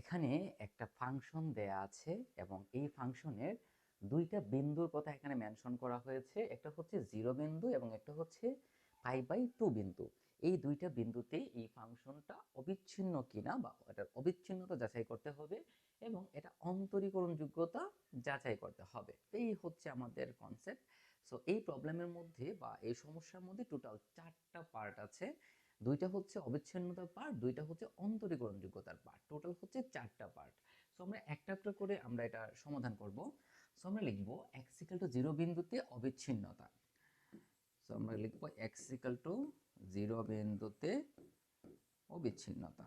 এখানে একটা ফাংশন দেয়া আছে এবং এই ফাংশনের দুইটা বিন্দুর কথা এখানে মেনশন করা হয়েছে। একটা হচ্ছে জিরো বিন্দু এবং একটা হচ্ছে পাই বাই টু বিন্দু। এই দুইটা বিন্দুতে এই ফাংশনটা অবিচ্ছিন্ন কিনা বা এটার অবিচ্ছিন্নতা যাচাই করতে হবে এবং এটা অন্তরীকরণ যোগ্যতা যাচাই করতে হবে। এই হচ্ছে আমাদের কনসেপ্ট সো এই প্রবলেমের মধ্যে বা এই সমস্যার মধ্যে টোটাল চারটা পার্ট আছে। দুইটা হচ্ছে অবিচ্ছিন্নতার পার্ট দুইটা হচ্ছে অন্তরীকরণ যোগ্যতার পার্ট টোটাল হচ্ছে চারটা পার্ট সো আমরা একটা একটা করে আমরা এটা সমাধান করব। সো আমরা লিখব এক্স ইকাল টু জিরো বিন্দুতে অবিচ্ছিন্নতা। সো আমরা লিখব এক্স ইকাল টু জিরো বিন্দুতে অবিচ্ছিন্নতা।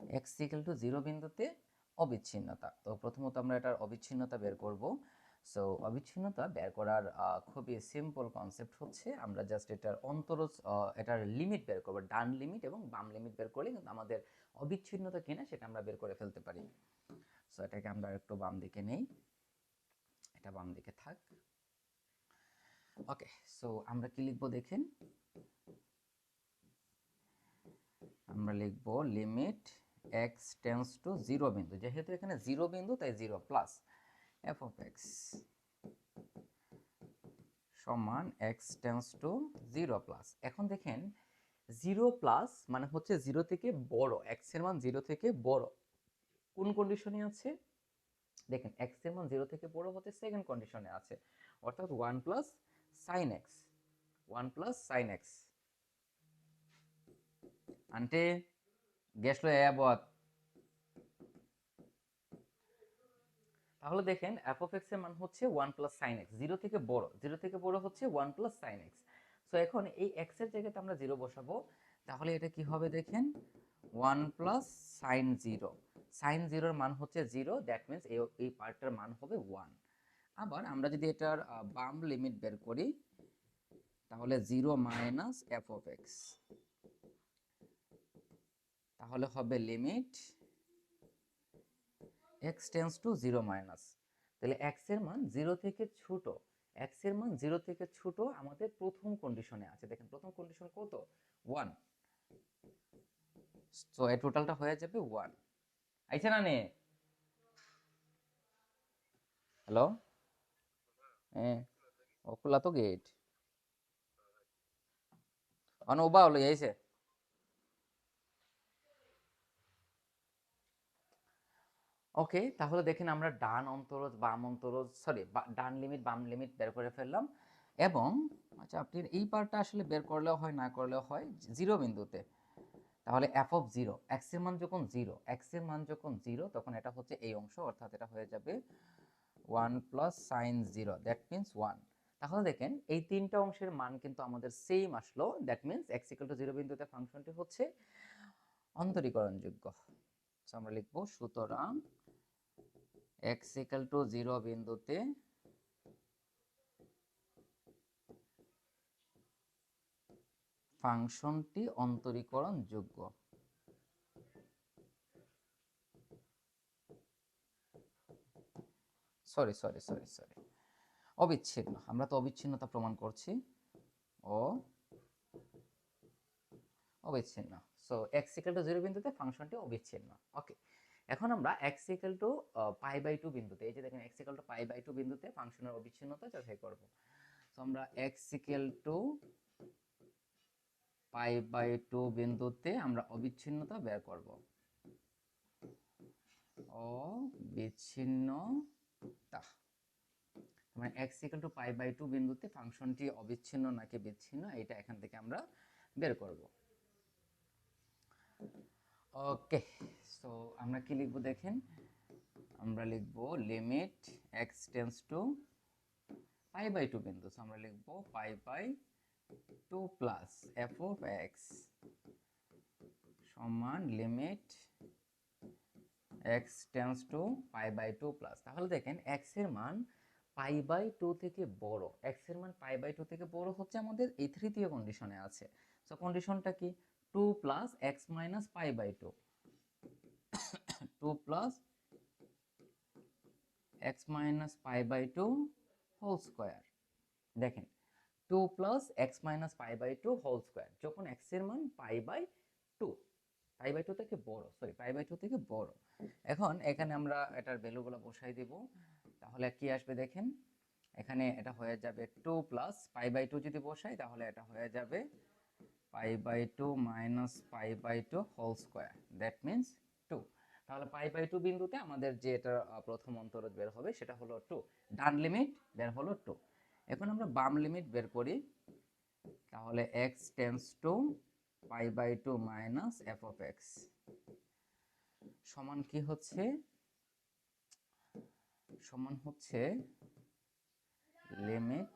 এক্স ইকাল টু জিরো বিন্দুতে অবিচ্ছিন্নতা। তো প্রথমত আমরা এটার অবিচ্ছিন্নতা বের করব। সো অবিচ্ছিন্নতা বের করার খুবই সিম্পল কনসেপ্ট হচ্ছে, আমরা জাস্ট এটার অন্তরজ এটার লিমিট বের করব, ডান লিমিট এবং বাম লিমিট বের করলে কিন্তু আমাদের অবিচ্ছিন্নতা কিনা সেটা আমরা বের করে ফেলতে পারি। সো এটাকে আমরা একটু বাম দিকে নেই। এটা বাম দিকে থাক। ওকে সো আমরা কি লিখব দেখেন? আমরা লিখব limit x tends to zero বিন্দু, যেহেতু এখানে জিরো বিন্দু, তাই zero plus f of x সমান x tends to zero plus এখন দেখেন জিরো প্লাস মানে হচ্ছে জিরো থেকে বড় এক্সের মান জিরো থেকে বড়। কোন কন্ডিশনে আছে? দেখেন এক্সের মান জিরো থেকে বড় হতে সেকেন্ড কন্ডিশনে আছে। অর্থাৎ one plus sine x one plus sine x aunty গেছলো এ বত তাহলে দেখেন এফ অফ এক্সের মান হচ্ছে one plus sine x zero থেকে বড় জিরো থেকে বড় হচ্ছে one plus sine x so এখন এই এক্সের জায়গাতে আমরা জিরো বসাবো, তাহলে এটা কি হবে দেখেন? One plus sine zero sine জিরোর মান হচ্ছে জিরো দ্যাট মিনস এই পার্টটার মান হবে ওয়ান আবার আমরা যদি এটার বাম লিমিট বের করি, তাহলে zero minus f of x তাহলে হবে limit x tends to zero minus তাহলে এক্সের মান জিরো থেকে ছোট। এক্সের মান জিরো থেকে ছোট আমাদের প্রথম কন্ডিশনে আছে। দেখেন, প্রথম কন্ডিশন কত? ওয়ান তো এই টোটালটা হয়ে যাবে ওয়ান আইছে না নে? হ্যালো হ্যাঁ। ও খোলা তো গেট অন ওবা হলো আইছে ওকে, তাহলে দেখেন আমরা ডান অন্তরজ, বাম অন্তরজ, সরি ডান লিমিট, বাম লিমিট বের করে ফেললাম। এবং আচ্ছা আপনি এই পার্টটা আসলে বের করলেও হয়, না করলেও হয়, জিরো বিন্দুতে। তাহলে এফ অফ জিরো এক্সের মান যখন জিরো এক্সের মান যখন জিরো তখন এটা হচ্ছে এই অংশ, অর্থাৎ এটা হয়ে যাবে one plus sine zero that means one তাহলে দেখেন, এই তিনটা অংশের মান কিন্তু আমাদের সেম আসলো that means x equal to zero বিন্দুতে ফাংশনটি হচ্ছে অন্তরীকরণযোগ্য। So আমরা লিখব সুতরাং এক্স ইকাল টু জিরো বিন্দুতে ফাংশনটি অন্তরীকরণ যোগ্য সরি সরি সরি সরি। অবিচ্ছিন্ন, আমরা তো অবিচ্ছিন্নতা প্রমাণ করছি। ও। অবিচ্ছিন্ন। So x equal to zero বিন্দুতে ফাংশনটি অবিচ্ছিন্ন। ওকে এখন আমরা x equal to pi by two বিন্দুতে, এই যে দেখেন x equal to pi by two বিন্দুতে ফাংশনের অবিচ্ছিন্নতা যাচাই করব। সো আমরা x equal to pi by two বিন্দুতে আমরা অবিচ্ছিন্নতা বের করব। অবিচ্ছিন্নতা। মানে x equal to pi by two বিন্দুতে ফাংশনটি অবিচ্ছিন্ন নাকি বিচ্ছিন্ন, এটা এখান থেকে আমরা বের করব। ওকে সো আমরা কি লিখব দেখেন? আমরা লিখব limit x tends to pi by two বিন্দু। So আমরা লিখব pi by two plus f of x সমান limit x tends to pi by two plus তাহলে দেখেন এক্সের মান পাই বাই টু থেকে বড়। এক্সের মান পাই বাই টু থেকে বড় হচ্ছে আমাদের এই তৃতীয় কন্ডিশনে আছে। সো কন্ডিশনটা কি? Two plus x minus pi by two two plus x minus pi by two whole square দেখেন two plus x minus pi by two whole square যখন এক্সের মান pi by two pi by two থেকে বড় sorry pi by two থেকে বড়। এখন এখানে আমরা এটার ভ্যালুগুলো বসাই দিব। তাহলে কি আসবে দেখেন? এখানে এটা হয়ে যাবে two plus pi by two যদি বসাই, তাহলে এটা হয়ে যাবে pi by two minus pi by two whole square that means two তাহলে পাই বাই টু বিন্দুতে আমাদের যে এটা প্রথম অন্তরজ বের হবে সেটা হলো টু ডান লিমিট বের হলো টু এখন আমরা বাম লিমিট বের করি। তাহলে x tends to pi by two minus f of x সমান কি হচ্ছে? সমান হচ্ছে limit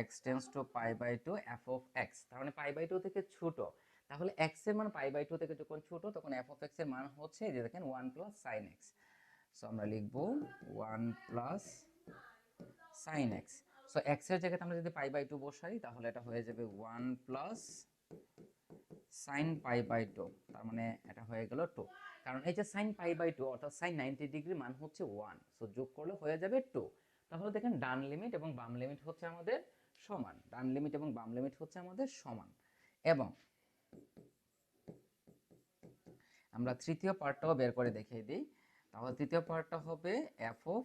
x tends to pi by two f of x তার মানে পাই বাই টু থেকে ছোট। তাহলে এক্সের মান পাই বাই টু থেকে যখন ছোট, তখন এফ অফ এক্সের মান হচ্ছে যে দেখেন one plus sine x so আমরা লিখব one plus sine x so এক্সের জায়গাতে আমরা যদি পাই বাই টু বসাই, তাহলে এটা হয়ে যাবে one plus sine pi by two তার মানে এটা হয়ে গেল টু কারণ এই যে সাইন পাই বাই টু অর্থাৎ সাইন নাইনটি ডিগ্রি মান হচ্ছে ওয়ান সো যোগ করলে হয়ে যাবে টু তাহলে দেখেন ডান লিমিট এবং বাম লিমিট হচ্ছে আমাদের সমান, ডান লিমিট এবং বাম লিমিট হচ্ছে আমাদের সমান। এবং আমরা তৃতীয় পার্টটাও বের করে দেখিয়ে দিই। তাহলে তৃতীয় পার্টটা হবে f of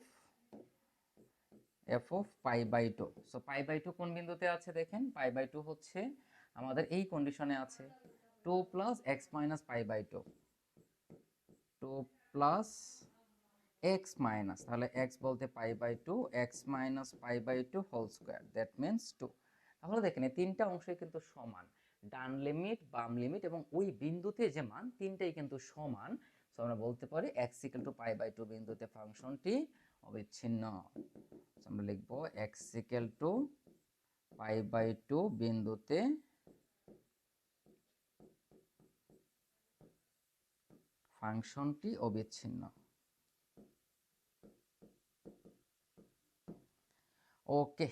f of pi by two so pi by two কোন বিন্দুতে আছে দেখেন? পাই বাই টু হচ্ছে আমাদের এই কন্ডিশনে আছে। Two plus x minus pi by two two plus x minus তাহলে এক্স বলতে pi by two x minus pi by two whole square that means two তাহলে দেখেন এই তিনটা অংশই কিন্তু সমান। ডান লিমিট বাম লিমিট এবং ওই বিন্দুতে যে মান, তিনটাই কিন্তু সমান। সো আমরা বলতে পারি x equal to pi by two বিন্দুতে ফাংশনটি অবিচ্ছিন্ন। আমরা লিখব x equal to pi by two বিন্দুতে ফাংশনটি অবিচ্ছিন্ন। ওকে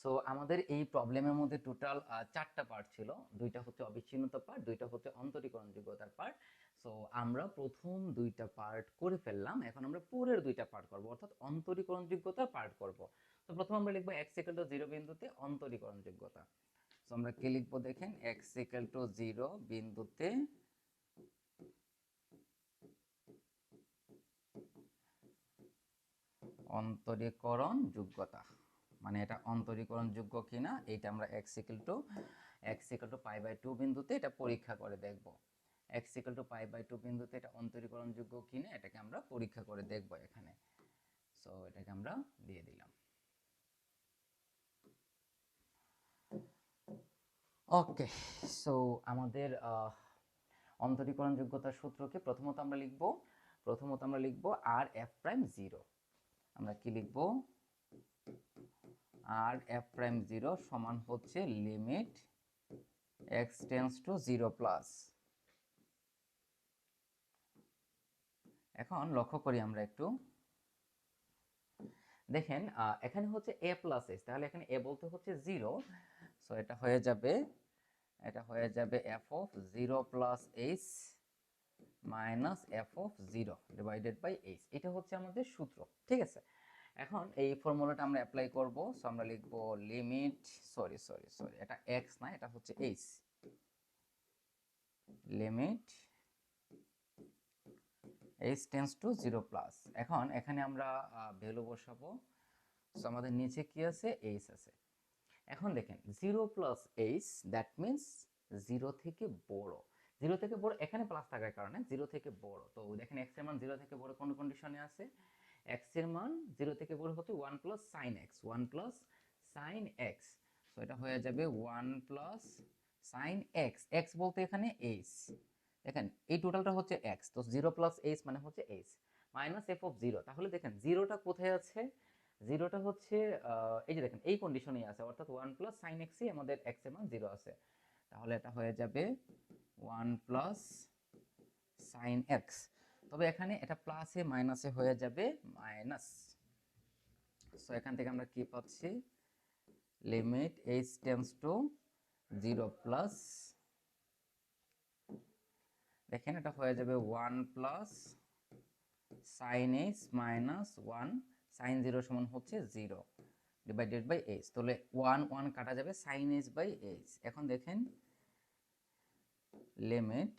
সো আমাদের এই প্রবলেমের মধ্যে টোটাল চারটা পার্ট ছিল। দুইটা হচ্ছে অবিচ্ছিন্নতা পার্ট দুইটা হচ্ছে অন্তরীকরণযোগ্যতার পার্ট সো আমরা প্রথম দুইটা পার্ট করে ফেললাম। এখন আমরা পরের দুইটা পার্ট করব, অর্থাৎ অন্তরীকরণযোগ্যতার পার্ট করব। তো প্রথম আমরা লিখব এক্স ইকুয়াল টু জিরো বিন্দুতে অন্তরীকরণযোগ্যতা। সো আমরা কি লিখব দেখেন? এক্স ইকুয়াল টু জিরো বিন্দুতে অন্তরীকরণ যোগ্যতা। মানে এটা অন্তরীকরণ যোগ্য কিনা এটা আমরা x equal to x equal to pi by two বিন্দুতে এটা পরীক্ষা করে দেখব। X equal to pi by two বিন্দুতে এটা অন্তরীকরণ যোগ্য কিনা, এটাকে আমরা পরীক্ষা করে দেখব এখানে। সো এটাকে আমরা দিয়ে দিলাম। ওকে সো আমাদের অন্তরীকরণ যোগ্যতার সূত্রকে প্রথমত আমরা লিখব, প্রথমত আমরা লিখব আর এফ প্রাইম জিরো আমরা কি লিখব? আর এফ প্রাইম জিরো সমান হচ্ছে limit x tends to zero plus এখন লক্ষ্য করি আমরা একটু। দেখেন এখানে হচ্ছে এ প্লাস এস তাহলে এখানে এ বলতে হচ্ছে জিরো সো এটা হয়ে যাবে, এটা হয়ে যাবে f of zero plus h minus f of zero divided by h. এটা হচ্ছে আমাদের সূত্র, ঠিক আছে? এখন এই ফর্মুলাটা আমরা অ্যাপ্লাই করব, সো আমরা লিখব লিমিট, সরি সরি সরি, এটা এক্স না, এটা হচ্ছে h. Limit h tends to zero plus. এখন এখানে আমরা ভ্যালু বসাবো। সো আমাদের নিচে কি আছে? এইচ আছে। এখন দেখেন, zero plus h, that means zero থেকে বড়। জিরো থেকে বড়, এখানে প্লাস থাকার কারণে জিরো থেকে বড়। তো দেখেন এক্সের মান জিরো থেকে বড় কোন কন্ডিশনে আছে? এক্সের মান জিরো থেকে বড় হতে one plus sine x one plus sine x তো এটা হয়ে যাবে one plus sine x x বলতে এখানে এইচ দেখেন, এই টোটালটা হচ্ছে এক্স তো জিরো প্লাস এইচ মানে হচ্ছে h minus f of zero তাহলে দেখেন জিরোটা কোথায় আছে? জিরোটা হচ্ছে এই যে দেখেন, এই কন্ডিশনেই আছে। অর্থাৎ ওয়ান প্লাস সাইন এক্সই আমাদের এক্সের মান জিরো আছে। তাহলে এটা হয়ে যাবে ওয়ান প্লাস সাইন এক্স। তবে এখানে এটা প্লাসে মাইনাসে হয়ে যাবে মাইনাস সো এখান থেকে আমরা কি পাচ্ছি? Limit h tends to zero plus দেখেন, এটা হয়ে যাবে one plus sine h minus one sine zero সমান হচ্ছে জিরো ডিভাইডেড বাই এইচ তাহলে ওয়ান ওয়ান কাটা যাবে সাইন এইচ বাই এইচ এখন দেখেন limit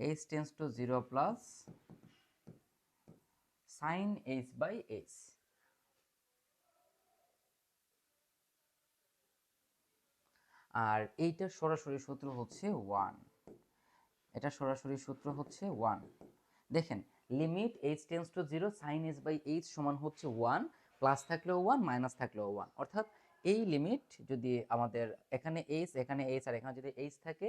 h tends to zero plus sine h by h আর এইটার সরাসরি সূত্র হচ্ছে ওয়ান এটা সরাসরি সূত্র হচ্ছে ওয়ান দেখেন limit h tends to zero sine h by h সমান হচ্ছে ওয়ান প্লাস থাকলেও ওয়ান মাইনাস থাকলেও ওয়ান অর্থাৎ এই লিমিট যদি আমাদের এখানে এইচ এখানে এইচ আর এখানে যদি এইচ থাকে,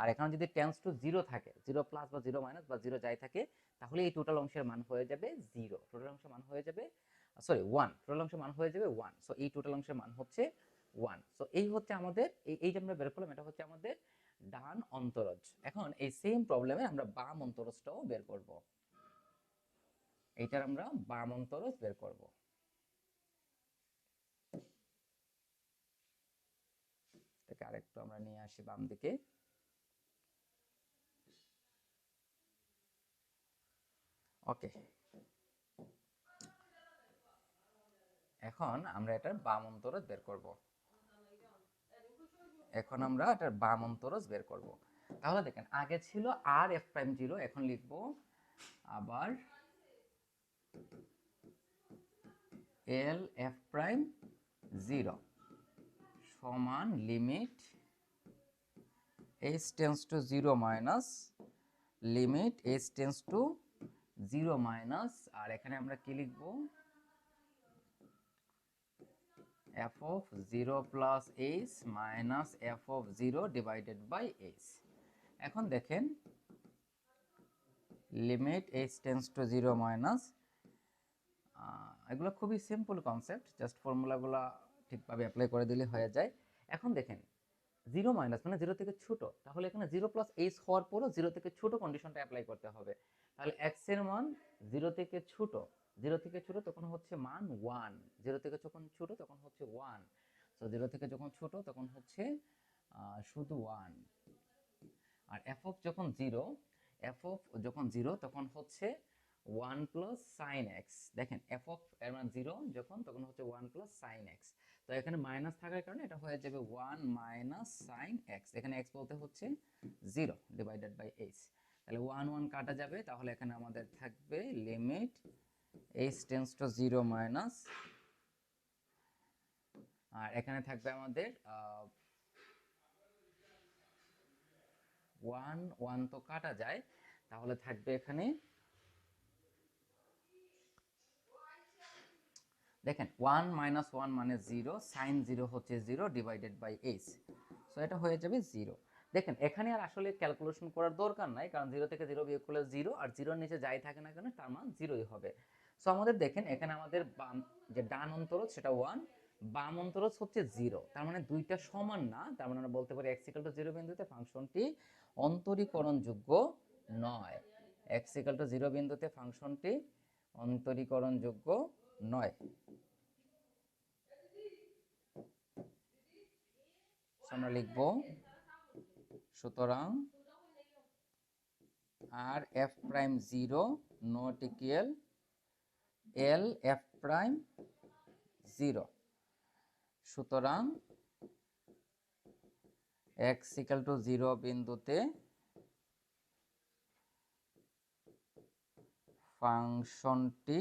আর এখানে যদি টেন্স টু জিরো থাকে জিরো প্লাস বা জিরো মাইনাস বা জিরো যাই থাকে, তাহলে এই টোটাল অংশের মান হয়ে যাবে জিরো টোটাল অংশের মান হয়ে যাবে সরি ওয়ান টোটাল অংশের মান হয়ে যাবে ওয়ান সো এই টোটাল অংশের মান হচ্ছে ওয়ান সো এই হচ্ছে আমাদের, এই যে আমরা বের করলাম, এটা হচ্ছে আমাদের ডান অন্তরজ। এখন এই সেম প্রবলেমে আমরা বাম অন্তরজটাও বের করব। এইটার আমরা বাম অন্তরজ বের করব। এটাকে আরেকটু আমরা নিয়ে আসি বাম দিকে। ওকে। এখন আমরা এটার বাম অন্তরজ বের করব। এখন আমরা এটার বাম অন্তরজ বের করব। তাহলে দেখেন আগে ছিল আর এফ প্রাইম জিরো এখন লিখব আবার এল এফ প্রাইম জিরো সমান limit h tends to zero minus limit h tends to zero minus আর এখানে আমরা কি লিখব? f of 0 plus h minus f of 0 divided by h. এখন দেখেন limit h tends to 0 minus এগুলো খুবই সিম্পল কনসেপ্ট জাস্ট ফর্মুলাগুলো ঠিকভাবে অ্যাপ্লাই করে দিলে হয়ে যায়। এখন দেখেন জিরো মাইনাস মানে জিরো থেকে ছোট। তাহলে এখানে জিরো প্লাস এইচ হওয়ার পরও জিরো থেকে ছোট কন্ডিশনটা অ্যাপ্লাই করতে হবে। তাহলে এক্সের মান জিরো থেকে ছোট। জিরো থেকে ছোট তখন হচ্ছে মান ওয়ান জিরো থেকে যখন ছোট তখন হচ্ছে ওয়ান সো জিরো থেকে যখন ছোট তখন হচ্ছে শুধু ওয়ান আর এফ অফ যখন জিরো এফ অফ যখন জিরো তখন হচ্ছে ওয়ান প্লাস সাইন এক্স দেখেন এফ অফ এর মান জিরো যখন তখন হচ্ছে ওয়ান প্লাস সাইন এক্স তো এখানে মাইনাস থাকার কারণে এটা হয়ে যাবে ওয়ান মাইনাস সাইন এক্স এখানে এক্স বলতে হচ্ছে জিরো ডিভাইডেড বাই এইচ তাহলে ওয়ান ওয়ান কাটা যাবে, তাহলে এখানে আমাদের থাকবে limit h tends to zero minus আর এখানে থাকবে আমাদের ওয়ান ওয়ান তো কাটা যায়, তাহলে থাকবে এখানে দেখেন ওয়ান মাইনাস ওয়ান মানে জিরো সাইন জিরো হচ্ছে zero divided by h so এটা হয়ে যাবে জিরো দেখেন, এখানে আর আসলে ক্যালকুলেশন করার দরকার নাই, কারণ জিরো থেকে জিরো বিয়োগ করলে জিরো আর জিরোর নিচে যাই থাকে না কেন, তার মান জিরোই হবে। সো আমাদের দেখেন, এখানে আমাদের বাম, যে ডান অন্তরজ সেটা ওয়ান বাম অন্তরজ হচ্ছে জিরো তার মানে দুইটা সমান না, তার মানে আমরা বলতে পারি এক্স ইকাল টু জিরো বিন্দুতে ফাংশনটি অন্তরীকরণযোগ্য নয়। এক্স ইকাল টু জিরো বিন্দুতে ফাংশনটি অন্তরীকরণযোগ্য নয়। আমরা লিখব সুতরাং R f prime zero not equal L f prime zero. সুতরাং এক্স ইকাল টু জিরো বিন্দুতে ফাংশনটি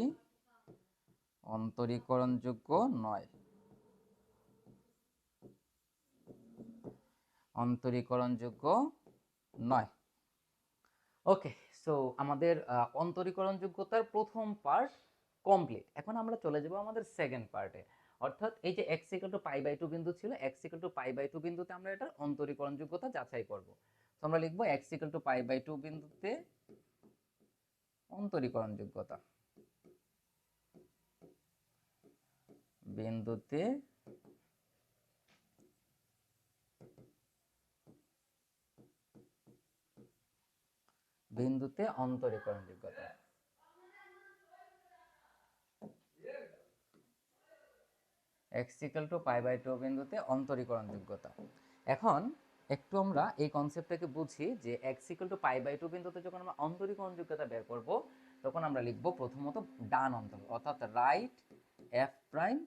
অন্তরীকরণযোগ্য নয়। অন্তরীকরণযোগ্য নয়। ওকে সো আমাদের অন্তরীকরণযোগ্যতার প্রথম পার্ট কমপ্লিট এখন আমরা চলে যাব আমাদের সেকেন্ড পার্টে অর্থাৎ এই যে x equal to pi by two বিন্দু ছিল x equal to pi by two বিন্দুতে আমরা এটার অন্তরীকরণযোগ্যতা যাচাই করব। তো আমরা লিখব x equal to pi by two বিন্দুতে অন্তরীকরণযোগ্যতা। বিন্দুতে বিন্দুতে অন্তরীকরণযোগ্যতা x equal to pi by two বিন্দুতে অন্তরীকরণযোগ্যতা এখন একটু আমরা এই কনসেপ্টটাকে বুঝি যে x equal to pi by two বিন্দুতে যখন আমরা অন্তরীকরণযোগ্যতা বের করব, তখন আমরা লিখব প্রথমত ডান অন্তর, অর্থাৎ right f prime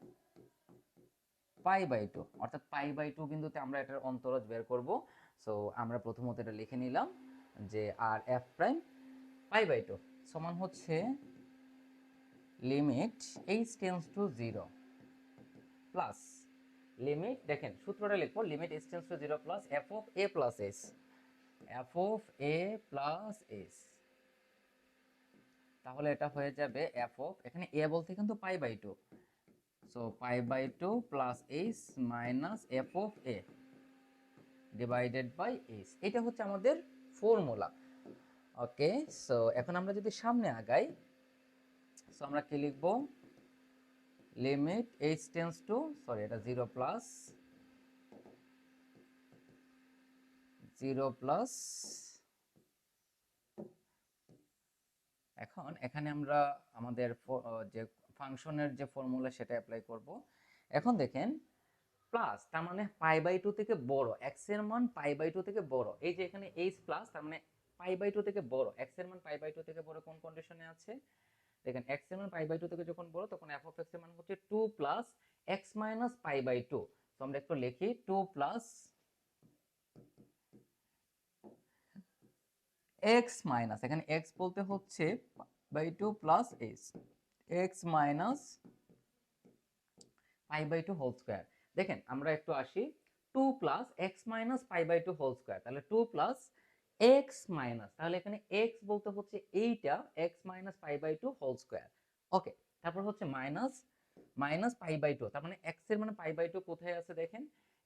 pi by two অর্থাৎ পাই বাই টু বিন্দুতে আমরা এটার অন্তরজ বের করব। সো আমরা প্রথমত এটা লিখে নিলাম। যে R f prime pi by two সমান হচ্ছে limit h tends to zero plus limit দেখেন সূত্রটা লিখব limit h tends to zero plus f of a plus s f of a plus s তাহলে এটা হয়ে যাবে এফ অফ এখানে এ বলতে কিন্তু pi by two so pi by two plus h minus f of a divided by h এটা হচ্ছে আমাদের ফর্মুলা ওকে সো এখন আমরা যদি সামনে আগাই সো আমরা কি লিখব? Limit h tends to sorry এটা জিরো প্লাস জিরো প্লাস এখন এখানে আমরা আমাদের যে ফাংশনের যে ফর্মুলা সেটা অ্যাপ্লাই করব। এখন দেখেন প্লাস তার মানে পাই বাই টু থেকে বড়। এক্সের মান পাই বাই টু থেকে বড়। এই যে এখানে এইচ প্লাস তার মানে পাই বাই টু থেকে বড়। এক্সের মান পাই বাই টু থেকে বড় কোন কন্ডিশনে আছে? দেখেন এক্সের মান পাই বাই টু থেকে যখন বড়, তখন এফ অফ এক্সের মান হচ্ছে two plus x minus pi by two তো আমরা একটু লিখি টু প্লাস এক্স মাইনাস এখানে এক্স বলতে হচ্ছে by two plus h x minus pi by two whole square দেখেন, আমরা একটু আসি two plus x minus pi by two whole square. তাহলে টু প্লাস এক্স মাইনাস, তাহলে এখানে এক্স বলতে হচ্ছে এইটা, x minus pi by two whole square. Okay, তারপর হচ্ছে minus minus pi by two, তার মানে এক্সের মানে পাই বাই টু কোথায় আছে দেখেন?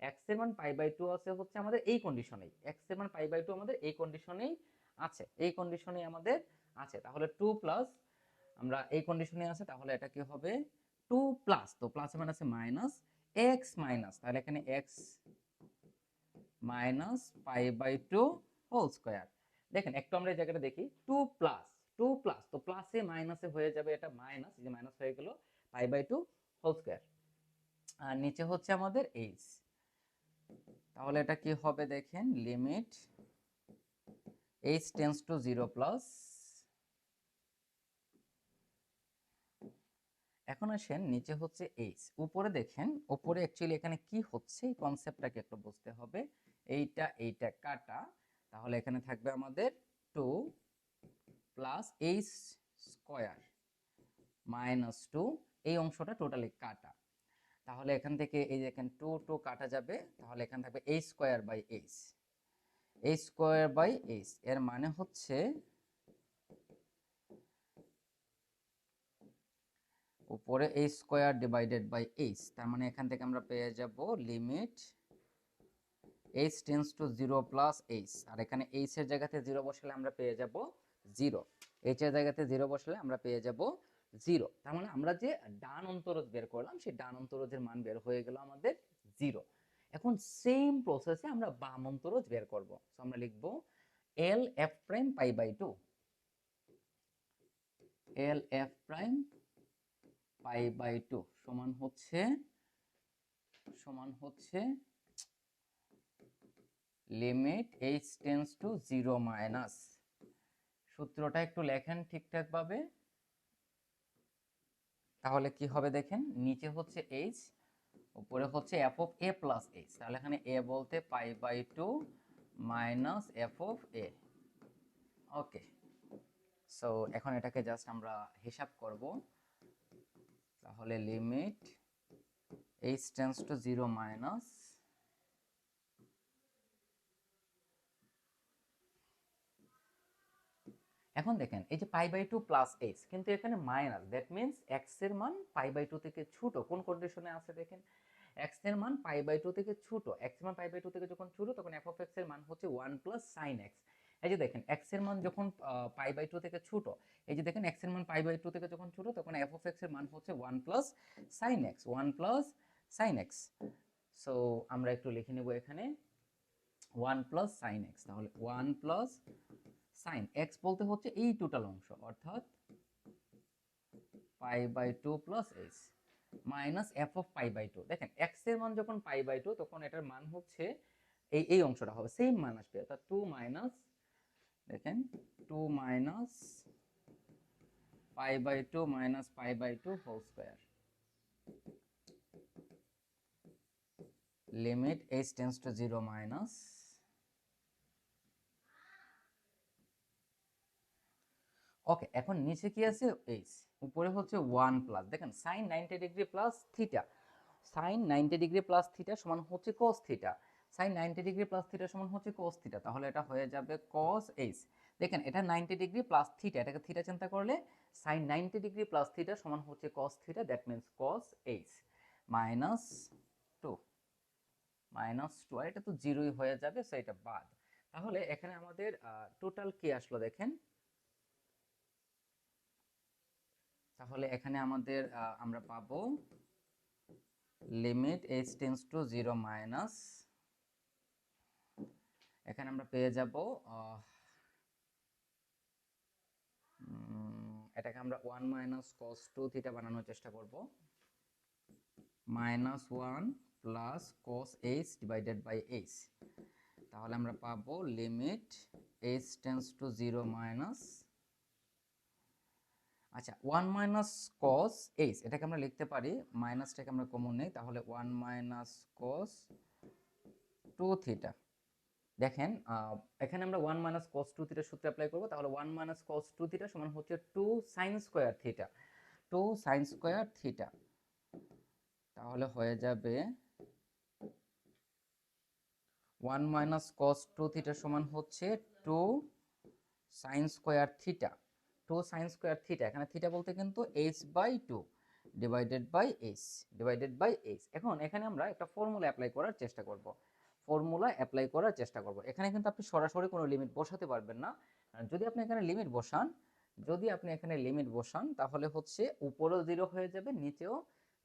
এক্সের মান পাই বাই টু আছে হচ্ছে আমাদের এই কন্ডিশনেই এক্সের মান পাই বাই টু আমাদের এই কন্ডিশনেই আছে, এই কন্ডিশনেই আমাদের আছে। তাহলে টু প্লাস আমরা এই কন্ডিশনে আছে, তাহলে এটা কি হবে? টু প্লাস, তো প্লাস মানে আছে মাইনাস এক্স মাইনাস, তাহলে এখানে x minus pi by two whole square. দেখেন, একটু আমরা এই জায়গাটা দেখি, টু প্লাস টু প্লাস, তো প্লাসে মাইনাসে হয়ে যাবে এটা মাইনাস যে মাইনাস হয়ে গেল pi by two whole square. আর নিচে হচ্ছে আমাদের এইচ। তাহলে এটা কি হবে দেখেন, limit h tends to zero plus এখন আসেন নিচে হচ্ছে এইচ। উপরে দেখেন, উপরে অ্যাকচুয়ালি এখানে কি হচ্ছে, এই কনসেপ্টটাকে একটু বুঝতে হবে। এইটা এইটা কাটা। তাহলে এখানে থাকবে আমাদের two plus h square minus two. এই অংশটা টোটালি কাটা। তাহলে এখান থেকে এই যে এখানে টু টু কাটা যাবে। তাহলে এখানে থাকবে h square by h. H square by h. এর মানে হচ্ছে উপরে এই স্কোয়ার ডিভাইডেড বাই এইচ তার মানে এখান থেকে আমরা পেয়ে যাব limit h tends to zero plus h আর এখানে এইচ এর জায়গাতে জিরো বসালে আমরা পেয়ে যাব জিরো এইচ এর জায়গাতে জিরো বসালে আমরা পেয়ে যাব জিরো তার মানে আমরা যে ডান অন্তরজ বের করলাম, সেই ডান অন্তরজের মান বের হয়ে গেল আমাদের জিরো এখন সেম প্রসেসে আমরা বাম অন্তরজ বের করব সো আমরা লিখব l f prime pi by two l f prime pi by two সমান হচ্ছে সমান হচ্ছে limit h tends to zero minus সূত্রটা একটু লেখেন ঠিকঠাক ভাবে। তাহলে কি হবে দেখেন, নিচে হচ্ছে এইচ উপরে হচ্ছে f of a plus h তাহলে এখানে এ বলতে pi by two minus f of a okay so এখন এটাকে জাস্ট আমরা হিসাব করব। তাহলে limit h tends to zero minus এখন দেখেন, এই যে pi by two plus h কিন্তু এখানে মাইনাস দ্যাট মিনস এক্সের মান পাই বাই টু থেকে ছোট। কোন কন্ডিশনে আছে দেখেন? এক্সের মান পাই বাই টু থেকে ছোট। এক্সের মান পাই বাই টু থেকে যখন ছোট, তখন এফ অফ এক্সের মান হচ্ছে ওয়ান প্লাস সাইন এক্স এই যে দেখেন এক্সের মান যখন পাই বাই টু থেকে ছোট, এই যে দেখেন এক্সের মান পাই বাই টু থেকে যখন ছোট, তখন এফ অফ এক্সের মান হচ্ছে one plus sine x one plus sine x so আমরা একটু লিখে নেব এখানে ওয়ান প্লাস সাইন এক্স তাহলে ওয়ান প্লাস সাইন এক্স বলতে হচ্ছে এই টোটাল অংশ, অর্থাৎ pi by two plus h minus f of pi by two দেখেন এক্সের মান যখন পাই বাই টু তখন এটার মান হচ্ছে, এই এই অংশটা হবে সেম মান আসবে, অর্থাৎ টু মাইনাস দেখেন two minus pi by two minus pi by two whole square limit h tends to zero minus okay এখন নিচে কি আছে? এইচ উপরে হচ্ছে ওয়ান প্লাস দেখেন sine ninety degree plus theta sine ninety degree plus theta সমান হচ্ছে cos theta sine ninety degree plus theta সমান হচ্ছে কস থিটা তাহলে এটা হয়ে যাবে কস এইচ দেখেন, এটা নাইনটি ডিগ্রি প্লাস থিটা এটাকে থিটা চিন্তা করলে sine ninety degree plus theta সমান হচ্ছে cos theta that means cos h minus two minus two আর এটা তো জিরোই হয়ে যাবে সো এটা বাদ। তাহলে এখানে আমাদের টোটাল কি আসলো দেখেন? তাহলে এখানে আমাদের আমরা পাবো limit h tends to zero minus এখানে আমরা পেয়ে যাব এটাকে আমরা one minus cos two theta বানানোর চেষ্টা করব। Minus one plus cos h divided by h তাহলে আমরা পাবো limit h tends to zero minus আচ্ছা ওয়ান মাইনাস কস এইচ এটাকে আমরা লিখতে পারি মাইনাসটাকে আমরা কমন নেই, তাহলে one minus cos two theta দেখেন এখানে আমরা one minus cos two theta সূত্রে অ্যাপ্লাই করব, তাহলে one minus cos two theta সমান হচ্ছে two sine square theta two sine square theta তাহলে হয়ে যাবে one minus cos two theta সমান হচ্ছে two sine square theta two sine square theta এখানে থিটা বলতে কিন্তু h by two divided by h divided by h এখন এখানে আমরা একটা ফর্মুলা অ্যাপ্লাই করার চেষ্টা করব। ফর্মুলা অ্যাপ্লাই করার চেষ্টা করব। এখানে কিন্তু আপনি সরাসরি কোনো লিমিট বসাতে পারবেন না। যদি আপনি এখানে লিমিট বসান, যদি আপনি এখানে লিমিট বসান, তাহলে হচ্ছে উপরেও জিরো হয়ে যাবে, নিচেও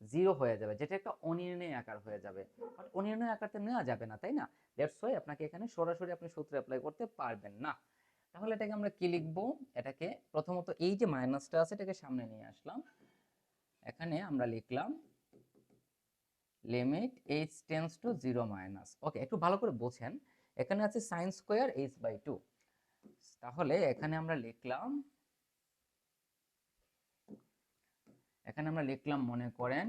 জিরো হয়ে যাবে, যেটা একটা অনির্ণয় আকার হয়ে যাবে। বাট অনির্ণয় আকারতে নেওয়া যাবে না, তাই না? দ্যাটস ওয়াই আপনাকে এখানে সরাসরি আপনি সূত্র অ্যাপ্লাই করতে পারবেন না। তাহলে এটাকে আমরা কি লিখব? এটাকে প্রথমত এই যে মাইনাসটা আছে, এটাকে সামনে নিয়ে আসলাম। এখানে আমরা লিখলাম limit h tends to zero minus okay একটু ভালো করে বোঝেন। এখানে আছে sine square h by two তাহলে এখানে আমরা লিখলাম, এখানে আমরা লিখলাম মনে করেন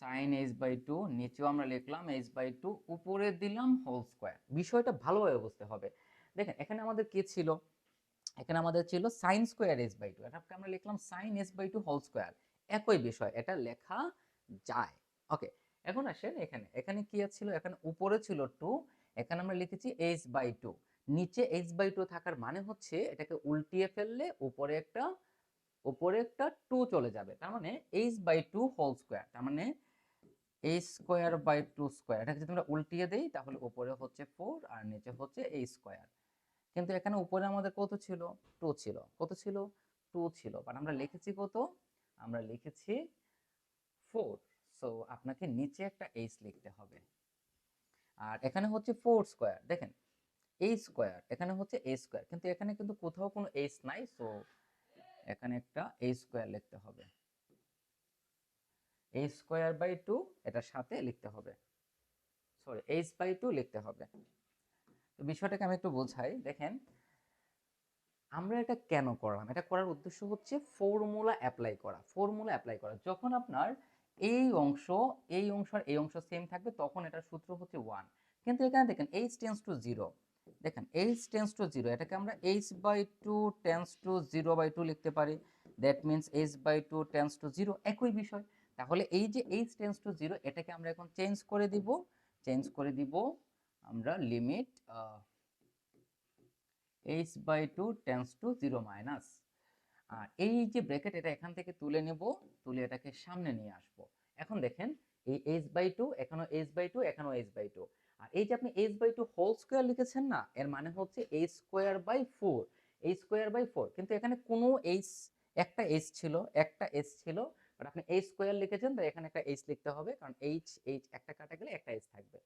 সাইন এইচ বাই টু নিচেও আমরা লিখলাম এইচ বাই টু উপরে দিলাম হোল স্কোয়ার বিষয়টা ভালোভাবে বুঝতে হবে। দেখেন, এখানে আমাদের কি ছিল? এখানে আমাদের ছিল sine square s by two এটাকে আমরা লিখলাম sine s by two whole square একই বিষয়, এটা লেখা যায়। ওকে এখন আসেন এখানে। এখানে কি ছিল এখানে উপরে ছিল টু এখানে আমরা লিখেছি এইচ বাই টু নিচে এইচ বাই টু থাকার মানে হচ্ছে এটাকে উল্টিয়ে ফেললে উপরে একটা উপরে একটা টু চলে যাবে। তার মানে h by two whole square তার মানে h square by two square এটাকে যদি আমরা উল্টিয়ে দেই, তাহলে উপরে হচ্ছে ফোর আর নিচে হচ্ছে এই স্কোয়ার কিন্তু এখানে উপরে আমাদের কত ছিল? টু ছিল। কত ছিল? টু ছিল। বাট আমরা লিখেছি কত? আমরা লিখেছি ফোর সো আপনাকে নিচে একটা এইচ লিখতে হবে। আর এখানে হচ্ছে ফোর স্কোয়ার দেখেন। এই স্কোয়ার এখানে হচ্ছে এ স্কোয়ার কিন্তু এখানে কিন্তু কোথাও কোনো এইচ নাই সো এখানে একটা এ স্কোয়ার লিখতে হবে। এ স্কোয়ার বাই টু এটার সাথে লিখতে হবে। সরি এইচ বাই টু লিখতে হবে। তো বিষয়টাকে আমি একটু বোঝাই, দেখেন। আমরা এটা কেন করলাম? এটা করার উদ্দেশ্য হচ্ছে ফর্মুলা অ্যাপ্লাই করা। ফর্মুলা অ্যাপ্লাই করা। যখন আপনার এই অংশ এই অংশ আর এই অংশ সেম থাকবে, তখন এটার সূত্র হচ্ছে ওয়ান কিন্তু এখানে দেখেন এইচ টেন্স টু জিরো দেখেন এইচ টেন্স টু জিরো এটাকে আমরা h by two tends to zero by two লিখতে পারি। That means h by two tends to zero একই বিষয়। তাহলে এই যে এইচ টেন্স টু জিরো এটাকে আমরা এখন চেঞ্জ করে দিব। চেঞ্জ করে দিব আমরা limit h by two tends to zero minus আর এই যে ব্র্যাকেট এটা এখান থেকে তুলে নেব, তুলে এটাকে সামনে নিয়ে আসব। এখন দেখেন, এই এইচ বাই টু এখানেও এইচ বাই টু এখানেও এইচ বাই টু আর এই যে আপনি h by two whole square লিখেছেন না, এর মানে হচ্ছে h square by four h square by four কিন্তু এখানে কোনো এইচ একটা এইচ ছিল, একটা এইচ ছিল বাট আপনি এইচ স্কোয়ার লিখেছেন, তাই এখানে একটা এইচ লিখতে হবে, কারণ এইচ এইচ একটা কাটা গেলে একটা এইচ থাকবে।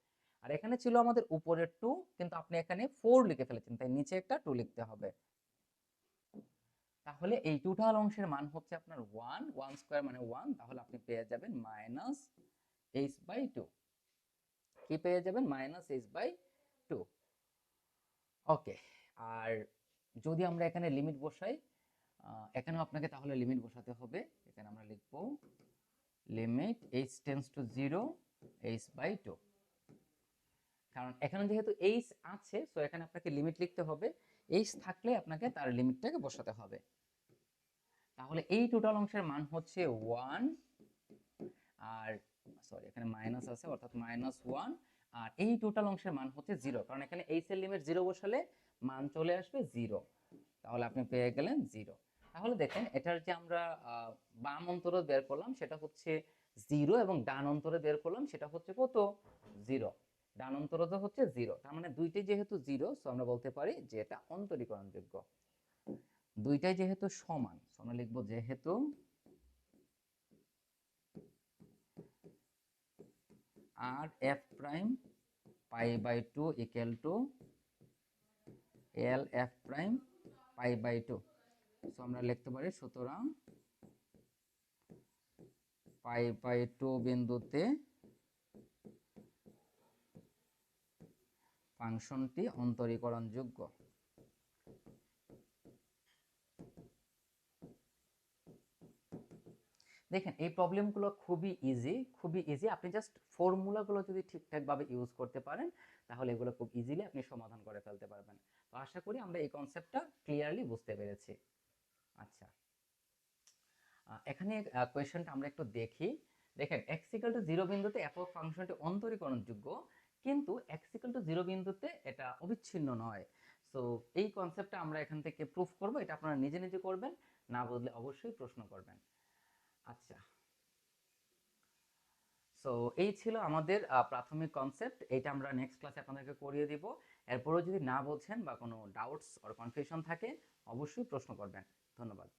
আর এখানে ছিল আমাদের উপরের টু কিন্তু আপনি এখানে ফোর লিখে ফেলেছেন, তাই নিচে একটা টু লিখতে হবে। তাহলে এই টোটাল অংশের মান হচ্ছে আপনার ওয়ান ওয়ান স্কোয়ার মানে ওয়ান তাহলে আপনি পেয়ে যাবেন মাইনাস এইচ বাই টু কি পেয়ে যাবেন? Minus h by two okay আর যদি আমরা এখানে লিমিট বসাই এখানেও আপনাকে তাহলে লিমিট বসাতে হবে। এখানে আমরা লিখব limit h tends to zero h by two কারণ এখানে যেহেতু এইচ আছে সো এখানে আপনাকে লিমিট লিখতে হবে। এইচ থাকলে আপনাকে তার লিমিটটাকে বসাতে হবে। তাহলে এই টোটাল অংশের মান হচ্ছে ওয়ান আর সরি এখানে মাইনাস আছে, অর্থাৎ মাইনাস ওয়ান আর এই টোটাল অংশের মান হচ্ছে জিরো কারণ এখানে এইচ এর লিমিট জিরো বসালে মান চলে আসবে জিরো তাহলে আপনি পেয়ে গেলেন জিরো তাহলে দেখেন, এটার যে আমরা বাম অন্তরে বের করলাম, সেটা হচ্ছে জিরো এবং ডান অন্তরে বের করলাম, সেটা হচ্ছে কত? জিরো ডান অন্তরজ হচ্ছে জিরো তার মানে দুইটাই যেহেতু জিরো সো আমরা বলতে পারি যে এটা অন্তরীকরণযোগ্য। দুইটাই যেহেতু সমান, so আমরা লিখব যেহেতু r f prime pi by two equal to l f prime pi by two so আমরা লিখতে পারি সুতরাং পাই বাই টু বিন্দুতে ফাংশনটি অন্তরীকরণযোগ্য। দেখেন, এই প্রবলেমগুলো খুবই ইজি খুবই ইজি আপনি জাস্ট ফর্মুলাগুলো যদি ঠিকঠাকভাবে ইউজ করতে পারেন, তাহলে এগুলো খুব ইজিলি আপনি সমাধান করে ফেলতে পারবেন। তো আশা করি আমরা এই কনসেপ্টটা ক্লিয়ারলি বুঝতে পেরেছি। আচ্ছা। এখানে কোয়েশ্চেনটা আমরা একটু দেখি। দেখেন এক্স টু জিরো বিন্দুতে এফ ফাংশনটি অন্তরীকরণযোগ্য। কিন্তু এক্স ইকাল টু জিরো বিন্দুতে এটা অবিচ্ছিন্ন নয়। সো এই কনসেপ্টটা আমরা এখান থেকে প্রুফ করব, এটা আপনারা নিজে নিজে করবেন, না বুঝলে অবশ্যই প্রশ্ন করবেন। আচ্ছা। সো এই ছিল আমাদের প্রাথমিক কনসেপ্ট এটা আমরা নেক্সট ক্লাসে আপনাদেরকে করিয়ে দিব। এরপরেও যদি না বলছেন বা কোনো ডাউটস অর কনফিউশন থাকে, অবশ্যই প্রশ্ন করবেন। ধন্যবাদ।